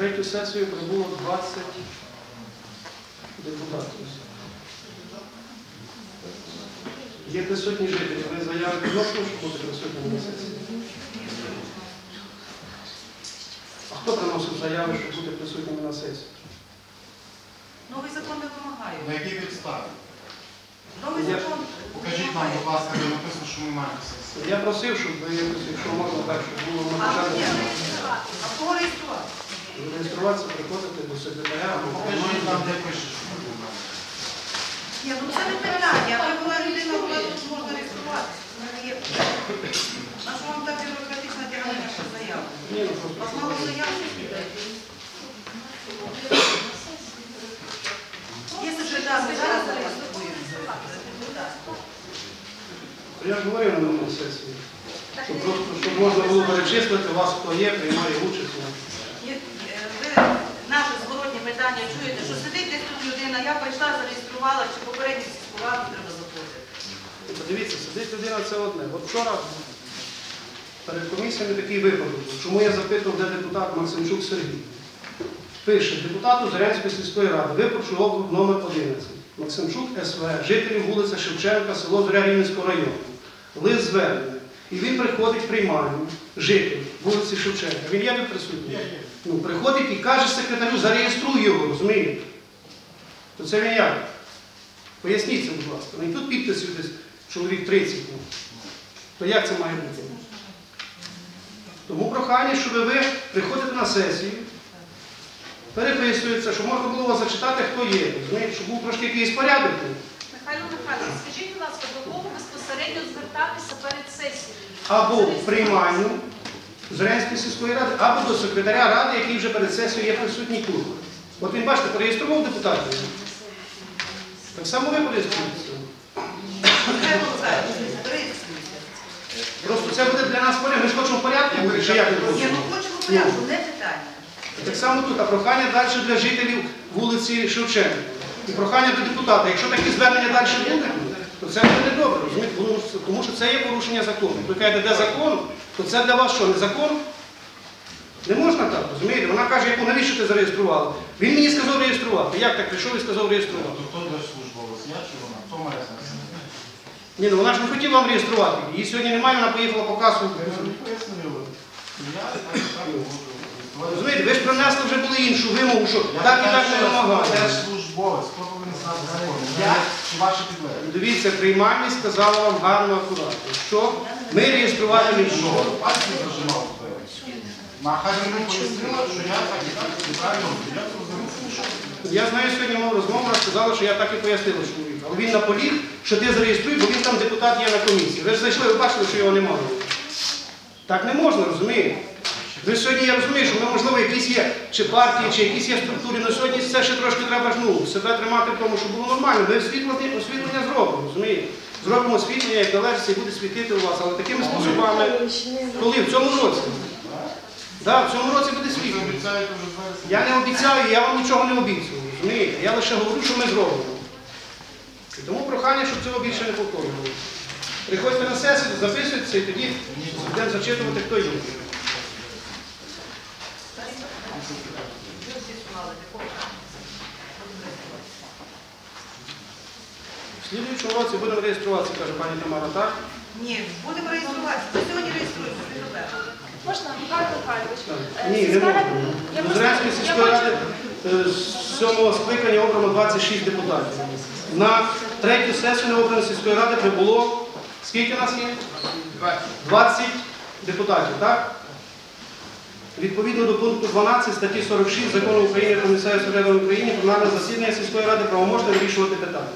третю сесію прибуло 20 депутатів. Є присутні жителі, вони заяви відносно, щоб бути присутніми на сесії. А хто приносив заяви, щоб бути присутніми на сесії? Новий закон не вимагає. На якій підставі? Новий Я- закон Покажіть нам, будь ласка, де написано, що ми маємо сесію. Я просив, щоб ви якось, якщо можна так, щоб було на А початку де реєструвати? А кого реєструвати? Реєструватися, приходити до секретаря. або Покажіть нам, де пише, що ми маємо. Ні, ну це не питання. Аби була людина, була тут можна реєструватися. Це не є питання. На що вам так бюрократично тягнути нашу заяву? Ні, ну просто. Вас мало заяв? Якщо ж так, ми зараз зареєструємо. Я ж говорив на сесії, щоб просто щоб можна було перечислити вас, хто є, приймає участь. Ні, е, Ви наше зворотнє питання чуєте, що сидить десь тут людина, я прийшла, зареєструвала, чи попередньо сільську раду треба заходити. Подивіться, сидить людина це одне. От вчора перед комісіями такий випадок. Чому я запитував, де депутат Максимчук Сергій? Пише, депутату Зарянської сільської ради, виборчий округ номер 11. Максимчук СВ, жителів вулиця Шевченка, село Зоря Рівненського району. Лист звернення. І він приходить в житель вулиці Шевченка. Він є присутній? Ну, приходить і каже секретарю, зареєструй його, розумієте? То це він як? Поясніть це, будь ласка. Ну і тут підписів десь чоловік 30. Ну. То як це має бути? Тому прохання, щоб ви приходите на сесію, переписується, щоб можна було вас зачитати, хто є. Розумієте, щоб був трошки якийсь порядок. Михайло Михайлович, скажіть, будь ласка, до кого безпосередньо звертатися перед сесією? Або в приймальню Зорянської сільської ради, або до секретаря ради, який вже перед сесією є присутній тут. От він, бачите, переєстрував депутатів. Так само ви реєструйте. Просто це буде для нас порядок. Ми ж хочемо порядку чи як ми хочемо? ну хочемо порядку, не питання. Так само тут, а прохання далі для жителів вулиці Шевченка. І прохання до депутата. Якщо такі звернення далі будуть, то це буде недобре, розумієте? Тому що- Тому що це є порушення закону. Ви кажете, де закон, то це для вас що, не закон? Не можна так, розумієте? Вона каже, яку навіщо ти зареєструвала? Він мені сказав реєструвати. Як так прийшов і сказав реєструвати? Тобто хто держслужбовець, я чи вона? Хто має сесію? Ні, ну вона ж не хотіла вам реєструвати. Її сьогодні немає, вона поїхала по касу. Ви мені пояснили. Я так і так можу. Розумієте, ви ж принесли вже були іншу вимогу, що так і так не вимагає. Держслужбовець, хто повинен знати закон? Я чи ваші підлеглі? Дивіться, приймальність сказала вам гарно акуратно, що ми реєструвати не будемо. Пальці зажимав тебе. Нахай мені пояснила, що я так і так неправильно я зрозумів. Я знаю, сьогодні мав розмову, сказала, що я так і пояснила чоловіку. Але він наполіг, що ти зареєструй, бо він там депутат є на комісії. Ви ж зайшли, ви бачили, що його немає. Так не можна, розумієте? Ж сьогодні, я розумію, що ми, можливо, якісь є чи партії, чи якісь є структури, але сьогодні це ще трошки треба ж, ну, себе тримати в тому, щоб було нормально. Ми освітлення, освітлення зробимо, розумієте? Зробимо освітлення, як належить, і буде світити у вас, але такими способами, коли в цьому році. Так, в цьому році буде світло. Я не обіцяю, я вам нічого не обіцяю, розумієте? Я лише говорю, що ми зробимо. І тому прохання, щоб цього більше не повторювалося. Приходьте на сесію, записуйтеся і тоді будемо зачитувати, хто є. В слідуючому році будемо реєструватися, каже пані Тамара, так? Ні, будемо реєструватися. Ми сьогодні реєструємося, не проблема. Можна, Михайло Михайлович? е, Ні, не сільська можна. рада- я просто- сільської хочу- ради е, з сьомого скликання обрано 26 депутатів. На третю сесію необраної сільської ради прибуло, скільки нас є? 20 депутатів, так? Відповідно до пункту 12 статті 46 Закону України про місцеве самоврядування в Україні пленарне засідання сільської ради правоможне вирішувати питання.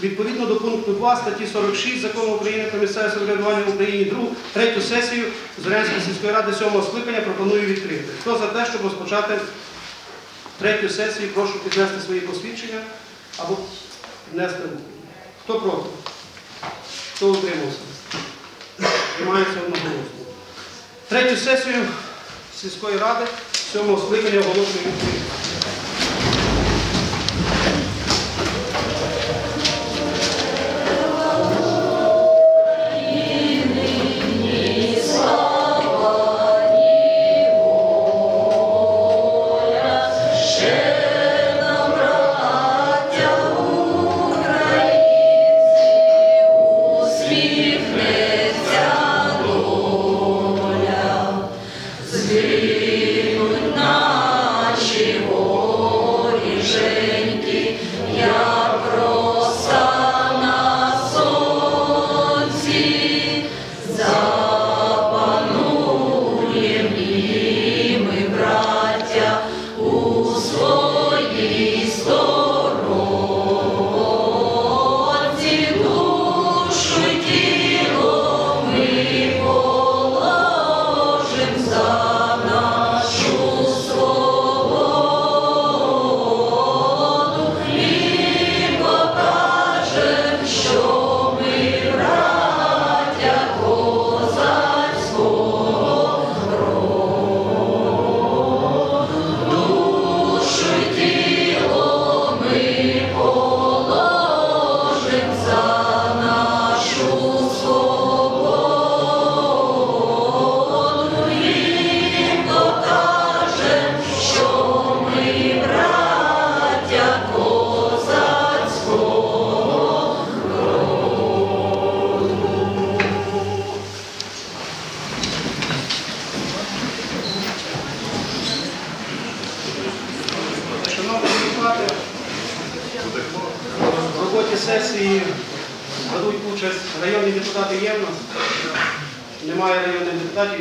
Відповідно до пункту 2 статті 46 Закону України про місцеве самоврядування в Україні другу, третю сесію Зорянської сільської ради сьомого скликання пропоную відкрити. Хто за те, щоб розпочати третю сесію, прошу піднести свої посвідчення або руку. Хто проти? Хто утримався? Приймається одноголосно. Третю сесію сільської ради сьомого скликання оголошую відкритою.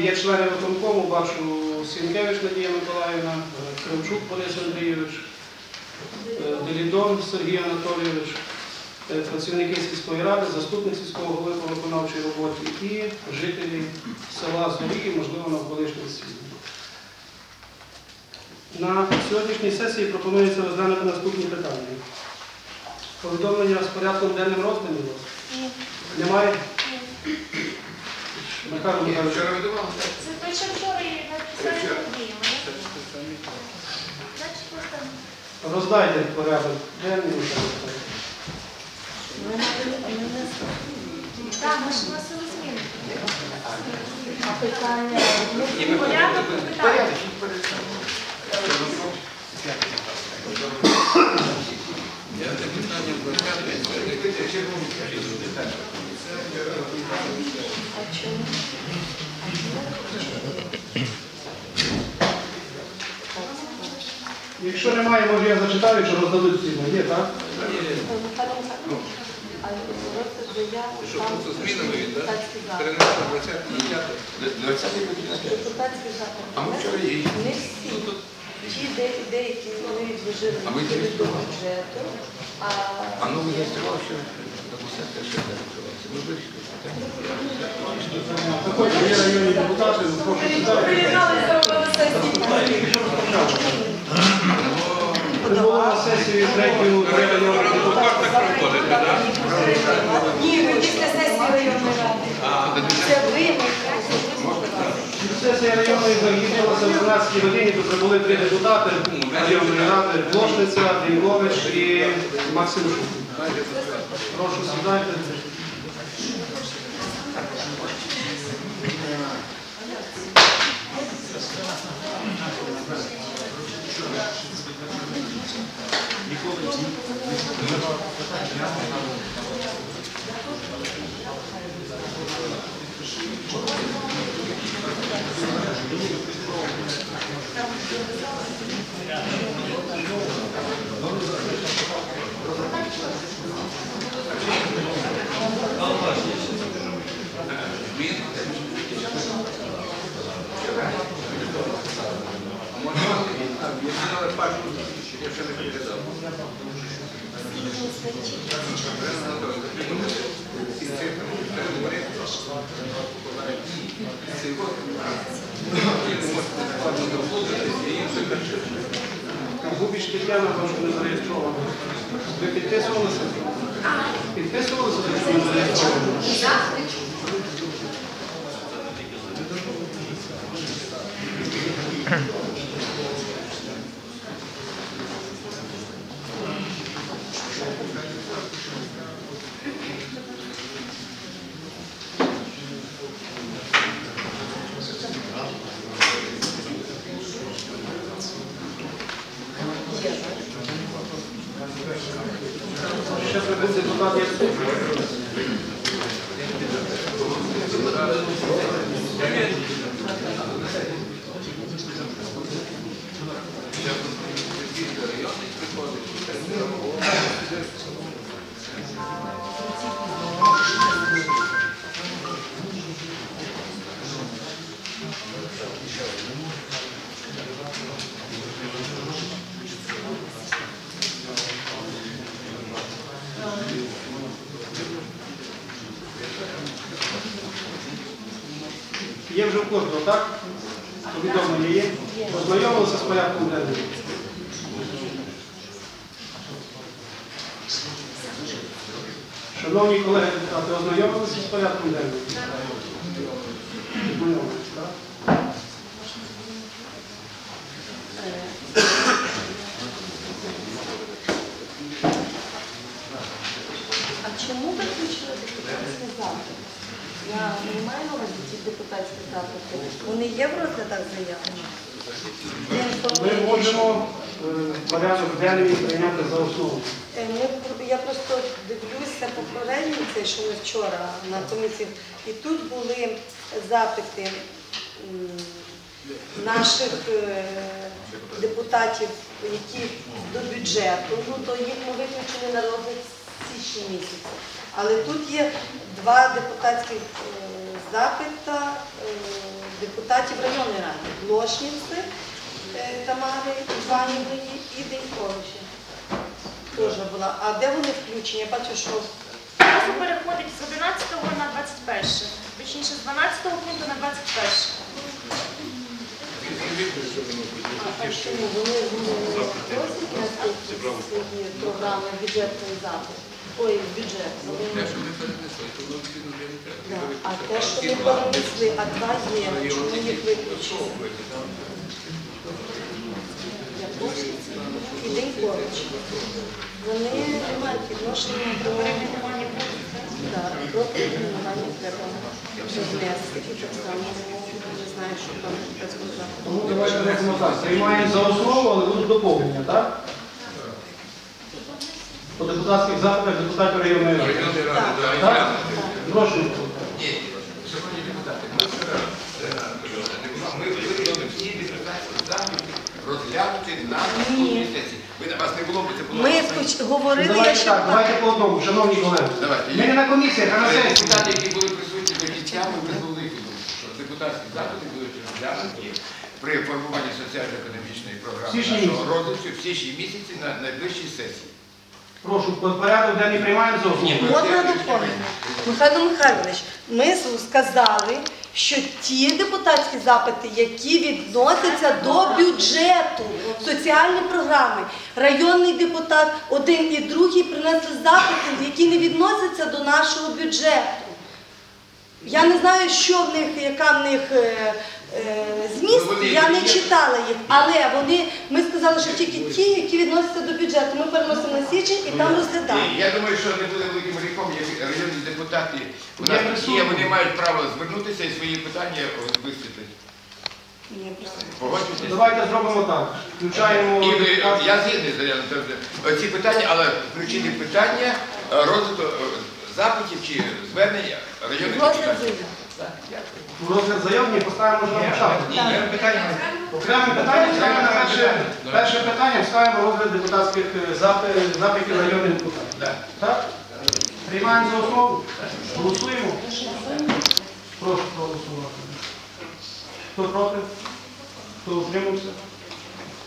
Є члени виконкому, бачу Сінкевич Надія Миколаївна, е, Кравчук Борис Андрійович, е, Делідон Сергій Анатолійович, е, працівники сільської ради, заступник сільського голови по виконавчій роботі і жителі села Зорі, можливо, навколишніх сіл. На сьогоднішній сесії пропонується розглянути наступні питання. Повідомлення з порядком денним розданим у вас? Немає? Михайло Михайлович, Це вчора і написали подіями. Значить, просто роздайте порядок денний. Так, ми ж вносили зміни. Порядок питання. Якщо немає, може я зачитаю, якщо роздадуть всі. Є, так? Що просто змінами він, так? Перенесли 20 А ми вчора є. Не всі. Ті деякі вони відложили до зареєстрували. бюджету, а ну реєстрував ще до 10 ще зареєструвався. Ми вирішили. Заходьте, є районні депутати, прошу сідати. Прибуло на сесію третю ні, ви після сесії районної ради. Це ви Сесія районної закінчилася в 12 годині, тут прибули три депутати районної ради, Плошниця, Дінкович і Максим Шук. Прошу сідайте. Я Тетяна, бачу, не зареєстрована. Ви підписувалися? Підписувалися, що не зареєстрована? Obrigado. Є вже в кожного, так? Повідомлення є? Ознайомилися з порядком денним? Шановні колеги депутати, ознайомилися з порядком денним? Ознайомилися, так? А чому виключили депутатські запити? Я не маю на увазі ці депутатські запити. Вони є в розглядах заяви? Ми можемо е, порядок денний прийняти за основу. Е, Ми, я просто дивлюся попередньо, це що ми вчора на комісії, і тут були запити м, наших е, депутатів, які до бюджету, ну то їх ми виключили на розгляд січні місяці. Але тут є два депутатських е, запита е, депутатів районної ради. Блошнівці е, Тамари Іванівної і Деньковича. Теж була. А де вони включені? Я бачу, що Зразу переходить з 11 на 21. Точніше, з 12 пункту на 21. А вони свої програми бюджетний запит. Ой, бюджет. Те, що ми перенесли, то воно відповідно не треба. А те, що ми перенесли, а два є, чому їх виключили? Яковлевці і Денькович. Вони не мають відношення до перейменування Так, про перейменування треба внести. Так само не знаю, що там. Тому давайте робимо так. Приймаємо за основу, але будуть доповнення, так? По депутатських запитах депутатів районної ради. Да, Так? Прошу. Ні, шановні депутати, е, ми вирішили всі депутатські запити розглянути на наступній сесії. Ви вас не було, бо це було. Ми хоч говорили, я Давайте ще так, давайте по одному, шановні колеги. Давайте. Ми не на комісіях, а на сесії. Депутати, які були присутні до кінця, ми призвели до того, що депутатські запити будуть розглянуті при формуванні соціально-економічної програми Січні нашого місяці. розвитку в січні місяці на найближчій сесії. Прошу, по порядок денний приймаємо за основу. Можна доповнення? Михайло Михайлович, ми сказали, що ті депутатські запити, які відносяться до бюджету, соціальні програми, районний депутат, один і другий принесли запити, які не відносяться до нашого бюджету. Я не знаю, що в них, яка в них е, зміст, Ну, вони я не читала їх, але вони, ми сказали, що тільки ті, які відносяться до бюджету. Ми переносимо на січень і там розглядаємо. Я думаю, що не буде великим гріхом, як районні депутати у нас є, вони мають право звернутися і свої питання висвітлити. Ні, Давайте зробимо так. Включаємо. І ви- я згідний з ці питання, але включити питання е, розвитку е, запитів чи звернення районних депутатів. Так, дякую. Розгляд заяв ні, поставимо вже на початку. Окреме питання ставимо на перше, перше питання, ставимо розгляд депутатських е, запи- запитів районних депутатів. Так. Так? Приймаємо за основу. Голосуємо. Прошу проголосувати. Хто проти? Хто утримався?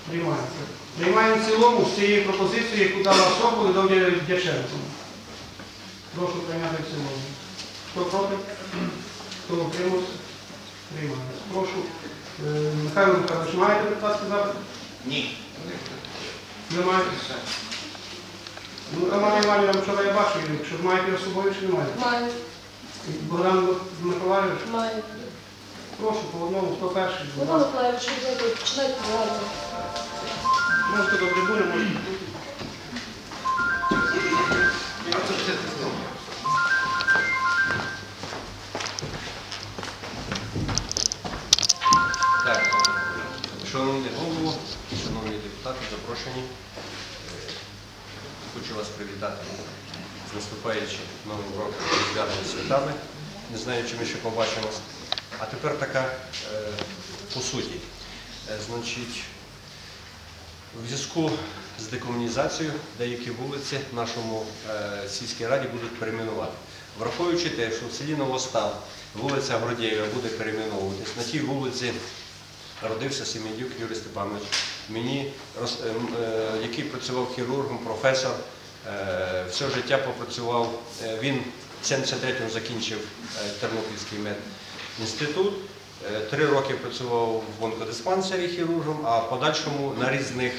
Приймається. Приймаємо в цілому з цією пропозицією, яку дала особу Ледов'я Дяченко. Прошу прийняти в цілому. Хто проти? Хто утримався? Приймається. Прошу. Е, Михайло Михайлович, маєте депутатський запит? Ні. Не маєте? Ну, Романа Іванівна, вчора я бачив, якщо маєте його з собою чи не маєте? Маю, Богдан Миколаївич, маю. прошу по одному, хто перший? будь Микола ласка. Миколаївич, ви починайте гарно. Можете до трибуни, можете. Шановний голово, шановні депутати, запрошені. Е, Хочу вас привітати з наступаючим новим роком святими святами. Не знаю, чи ми ще побачимось. А тепер така е, по суті. Е, Значить, у зв'язку з декомунізацією деякі вулиці в нашому сільській раді будуть перейменувати. Враховуючи те, що в селі Новостав вулиця Гордєєва буде перейменовуватись, на тій вулиці родився Семенюк Юрій Степанович, мені, ем, е, який працював хірургом, професор, е, все життя попрацював. Е, Він в 73-му закінчив е, Тернопільський медінститут. Е, Три роки працював в онкодиспансері хірургом, а в подальшому на різних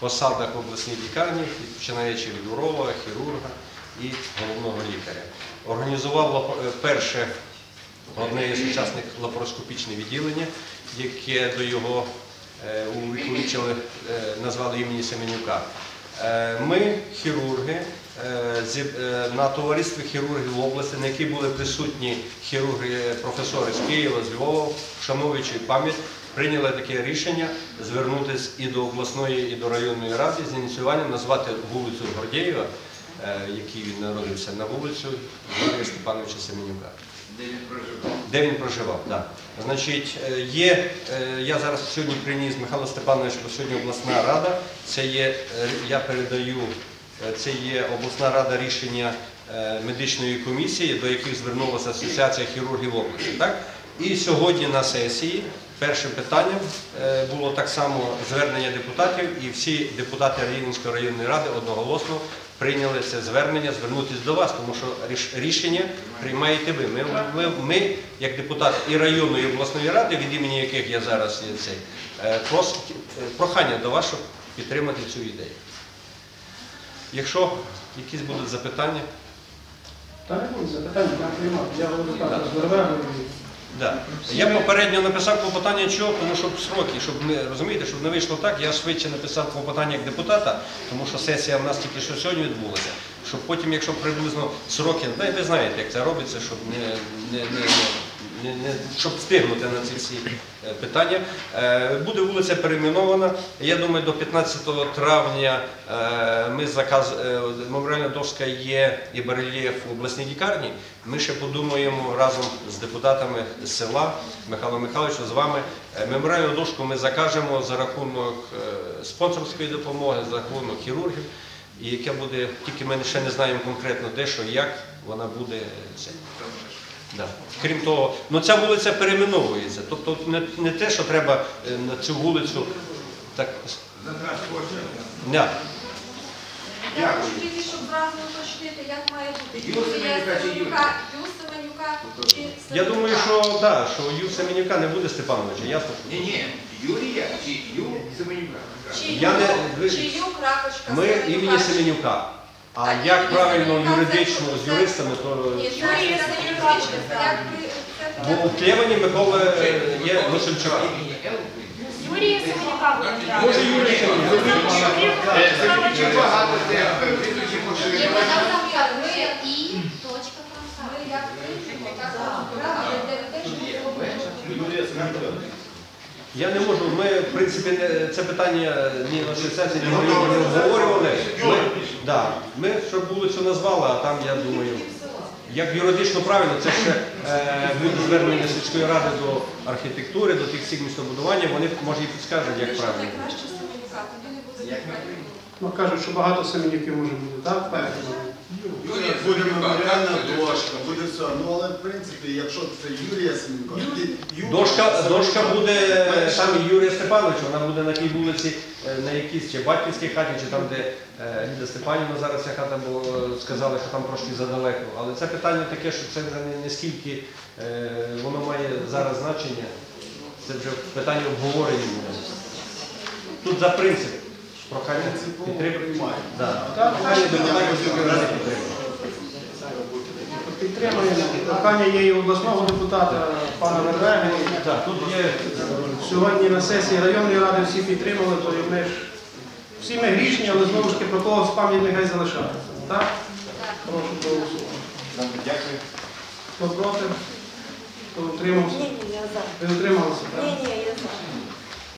посадах в обласній лікарні, починаючи від уролога, хірурга і головного лікаря. Організував е, перше одне із сучасних лапароскопічне відділення, яке до його е, увіковічили, е, назвали імені Семенюка. Е, Ми, хірурги, на товаристві хірургів області, на якій були присутні хірурги, професори з Києва, з Львова, вшановуючи пам'ять, прийняли таке рішення звернутися і до обласної, і до районної ради з ініціюванням назвати вулицю Гордєєва, який він народився, на вулицю Юрія Степановича Семенюка. Де він проживав? Де він проживав, так. Значить, е, є, е, я зараз сьогодні приніс Михайло Степанович, бо сьогодні обласна рада. Це є, е, я передаю, це є обласна рада рішення медичної комісії, до яких звернулася Асоціація хірургів області. Так? І сьогодні на сесії першим питанням було так само звернення депутатів, і всі депутати Рівненської районної ради одноголосно прийняли це звернення звернутися до вас, тому що рішення приймаєте ви. Ми, ми, ми, як депутати і районної і обласної ради, від імені яких я зараз є цей, е, прос- е, прохання до вас, щоб підтримати цю ідею. Якщо якісь будуть запитання, Та не буде запитання, я приймав. Я говорю так, розверваю. Да. Я попередньо написав клопотання чого, тому щоб сроки, щоб не розумієте, щоб не вийшло так, я швидше написав клопотання як депутата, тому що сесія в нас тільки що сьогодні відбулася. Щоб потім, якщо приблизно сроки, ну, ви знаєте, як це робиться, щоб не, не, не, не, щоб встигнути на ці всі е, питання. Е, Буде вулиця перейменована. Я думаю, до 15 травня е, ми заказ меморіальна дошка є і барельєф в обласній лікарні. Ми ще подумаємо разом з депутатами села Михайлом Михайловичем, з вами. Меморіальну дошку ми закажемо за рахунок спонсорської допомоги, за рахунок хірургів. І яке буде, тільки ми ще не знаємо конкретно де, що, як вона буде. Да. Крім того, ну ця вулиця перейменовується. Тобто не, не те, що треба е, на цю вулицю так. Да. Я хочу тільки, щоб зразу уточнити, як має бути. Ю Семенюка чи Ю? Семенюка, Ю Семенюка Я думаю, що да, що Ю Семенюка не буде Степановича, ясно. Ні, ні, Юрія чи Ю Семенюка. Чи Я Ю, не- ви- чи Ю крапочка Ми Семенюка? імені Семенюка. А як правильно юридично з юристами, то Юрій бо у Клевані Микола е, є Юрія Семенюка. Може Юрій Семенюка. Дуже багато е, і точка Я не можу, ми, в принципі, не, це питання ні на асоціації, ні на районі не обговорювали. Ми, да, ми щоб вулицю назвали, а там, я думаю, як юридично правильно, це ще е, буде звернення сільської ради до архітектури, до тих всіх містобудування, вони може і підскажуть, як правильно. найкраще Семенюка, тоді не буде. Ну, кажуть, що багато семенюків може бути, так? Так. Юрія Буде Семенюка. меморіальна так? дошка, буде все. Ну але в принципі, якщо це Юрія Семенко, Дошка, дошка буде там і Юрія Степановича, вона буде на тій вулиці, е, на якійсь чи батьківській хаті, чи там, де е, Ліда Степанівна зараз ця хата, бо е, що там трошки задалеко. Але це питання таке, що це вже не, не скільки е, воно має зараз значення. Це вже питання обговорення буде. Тут за принцип. Прохання підтримки. Підтримуємо. Прохання є і обласного депутата пана є Сьогодні на сесії районної ради всі підтримали, то і ми ж всі ми грішні, але знову ж таки про кого з пам'ять нехай залишається. Так? Прошу проголосувати. Дякую. Хто проти? Хто утримався? Ні, ні, я за. Ви утрималися, так? Ні, ні, я за.